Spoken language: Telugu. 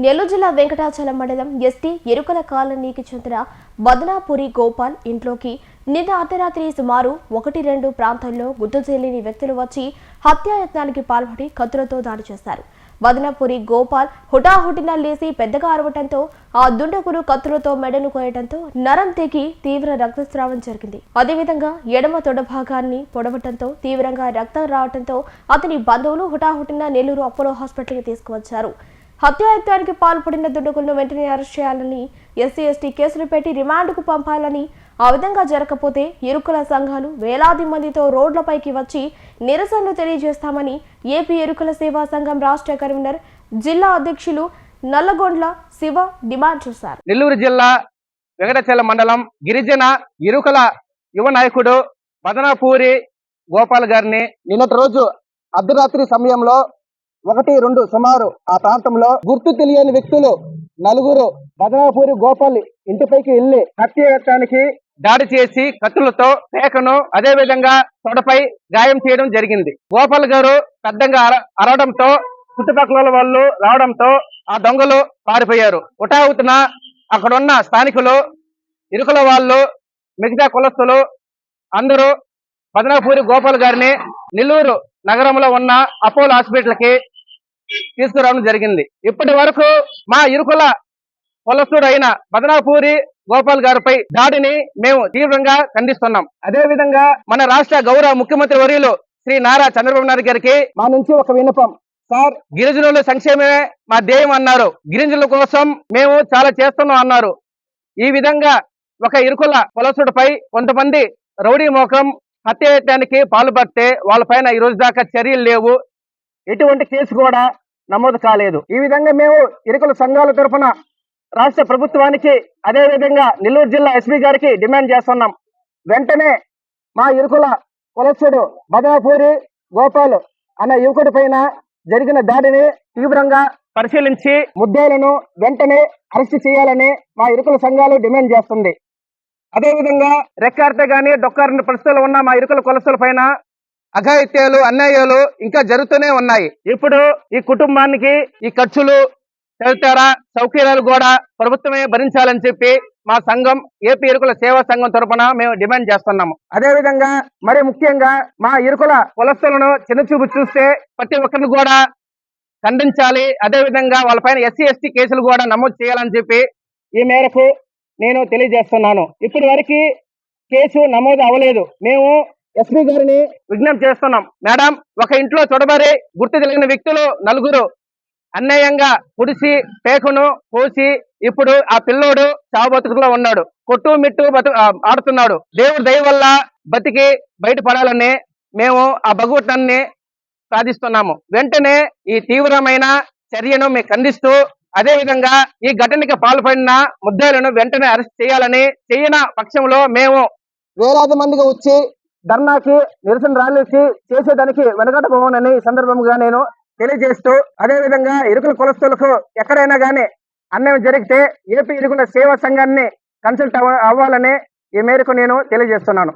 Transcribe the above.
నెల్లూరు జిల్లా వెంకటాచలం మండలం ఎస్టీ ఎరుకల కాలనీకి చెందిన బదనాపురి గోపాల్ ఇంట్లోకి నిన్న అర్ధరాత్రి సుమారు ఒకటి రెండు ప్రాంతాల్లో గుర్తు తెలియని వ్యక్తులు వచ్చి హత్యాయత్నానికి పాల్పడి కత్తులతో దాడి చేశారు. బదనాపురి గోపాల్ హుటాహుటిన లేసి పెద్దగా అరవటంతో ఆ దుండగులు కత్తులతో మెడను కోయటంతో నరం తెగి తీవ్ర రక్తస్రావం జరిగింది. అదేవిధంగా ఎడమ తొడ భాగాన్ని పొడవటంతో తీవ్రంగా రక్తం రావటంతో అతని బంధువులు హుటాహుటిన నెల్లూరు అపోలో హాస్పిటల్కి తీసుకువచ్చారు. హత్యాయత్నానికి పాల్పడిన దుండగులను వెంటనే అరెస్ట్ చేయాలని ఎస్సీ ఎస్టీ కేసులు పెట్టి రిమాండ్కు పంపాలని ఆ విధంగా జరగకపోతే ఎరుకల సంఘాలు వేలాది మందితో రోడ్లపైకి వచ్చి నిరసనలు తెలియజేస్తామని ఏపీ ఎరుకల సేవా సంఘం రాష్ట్ర కన్వీనర్ జిల్లా అధ్యక్షులు నల్లగొండ్ల శివ డిమాండ్ చేశారు. నెల్లూరు జిల్లా వెంకటచల మండలం గిరిజన ఇరుకల యువ నాయకుడు మదనపూరి గోపాల్ గారిని నిన్నటి రోజు అర్ధరాత్రి సమయంలో ఒకటి రెండు సుమారు ఆ ప్రాంతంలో గుర్తు తెలియని వ్యక్తులు నలుగురు బదనాపూరి గోపాల్ ఇంటిపైకి వెళ్ళి హత్యయత్నానికి దాడి చేసి కత్తులతో పేకను అదే విధంగా తొడపై గాయం చేయడం జరిగింది. గోపాల్ గారు పెద్దంగా అర- అరవడంతో చుట్టుపక్కల వాళ్ళు రావడంతో ఆ దొంగలు పారిపోయారు. ఉటావుతున్న అక్కడున్న స్థానికులు ఇరుకుల వాళ్ళు మిగతా కులస్తులు అందరూ బదనాపూరి గోపాల్ గారిని నెల్లూరు నగరంలో ఉన్న అపోలో హాస్పిటల్కి తీసుకురావడం జరిగింది. ఇప్పటి వరకు మా ఇరుకుల పొలసుడు అయిన బదనాపూరి గోపాల్ గారిపై దాడిని మేము తీవ్రంగా ఖండిస్తున్నాం. అదే విధంగా మన రాష్ట్ర గౌరవ ముఖ్యమంత్రి వర్యులు శ్రీ నారా చంద్రబాబు నాయుడు గారికి మా నుంచి ఒక విన్నపం. సార్ గిరిజనుల సంక్షేమమే మా ధ్యేయం అన్నారు. గిరిజనుల కోసం మేము చాలా చేస్తున్నాం అన్నారు. ఈ విధంగా ఒక ఇరుకుల కులసుడిపై కొంతమంది రౌడీ మోకం హత్యయత్నానికి పాల్పడితే వాళ్ళపైన ఈ రోజు దాకా చర్యలు లేవు. ఎటువంటి కేసు కూడా నమోదు కాలేదు. ఈ విధంగా మేము ఇరుకుల సంఘాల తరఫున రాష్ట్ర ప్రభుత్వానికి అదేవిధంగా నెల్లూరు జిల్లా ఎస్పీ గారికి డిమాండ్ చేస్తున్నాం. వెంటనే మా ఇరుకుల కులసుడు బదనాపూరి గోపాల్ అనే యువకుడి పైన జరిగిన దాడిని తీవ్రంగా పరిశీలించి ముద్దాయిలను వెంటనే అరెస్ట్ చేయాలని మా ఇరుకుల సంఘాలు డిమాండ్ చేస్తుంది. అదేవిధంగా రెక్కార్త గాని డొక్కారిన పరిస్థితులు ఉన్న మా ఇరుకుల కులస్తుల పైన అఘాయిత్యాలు అన్యాయాలు ఇంకా జరుగుతూనే ఉన్నాయి. ఇప్పుడు ఈ కుటుంబానికి ఈ ఖర్చులు తదితర సౌకర్యాలు కూడా ప్రభుత్వమే భరించాలని చెప్పి మా సంఘం ఏపీ ఇరుకుల సేవా సంఘం తరపున మేము డిమాండ్ చేస్తున్నాము. అదే విధంగా మరి ముఖ్యంగా మా ఇరుకుల కులస్తులను చిన్నచూపు చూస్తే ప్రతి ఒక్కరిని కూడా ఖండించాలి. అదే విధంగా వాళ్ళపైన ఎస్సీ ఎస్టీ కేసులు కూడా నమోదు చేయాలని చెప్పి ఈ మేరకు నేను తెలియజేస్తున్నాను. ఇప్పటి వరకు కేసు నమోదు అవ్వలేదు. మేము ఎస్పీ గారిని విజ్ఞప్తి చేస్తున్నాం. మేడం ఒక ఇంట్లో చొడబరి గుర్తు తెలియని వ్యక్తులు నలుగురు. అన్యాయంగా పుడిసి పేకును పోసి ఇప్పుడు ఆ పిల్లోడు చావు బతుకులో ఉన్నాడు. కొట్టు మిట్టు బతు ఆడుతున్నాడు. దేవుడు దయ వల్ల బతికి బయటపడాలని మేము ఆ భగవతాన్ని సాధిస్తున్నాము వెంటనే ఈ తీవ్రమైన చర్యను మేము ఖండిస్తూ అదే విధంగా ఈ ఘటనకి పాల్పడిన ముద్దాలను వెంటనే అరెస్ట్ చేయాలని చేయన పక్షంలో మేము వేలాది మందిగా వచ్చి ధర్నాకి నిరసన ర్యాలీకి చేసేదానికి వెనకటబోమనని ఈ సందర్భంగా నేను తెలియజేస్తూ అదే విధంగా ఇరుకుల కులస్తులకు ఎక్కడైనా కానీ అన్యాయం జరిగితే ఏపీ ఇరుకుల సేవా సంఘాన్ని కన్సల్ట్ అవ్వ- అవ్వాలని ఈ మేరకు నేను తెలియజేస్తున్నాను.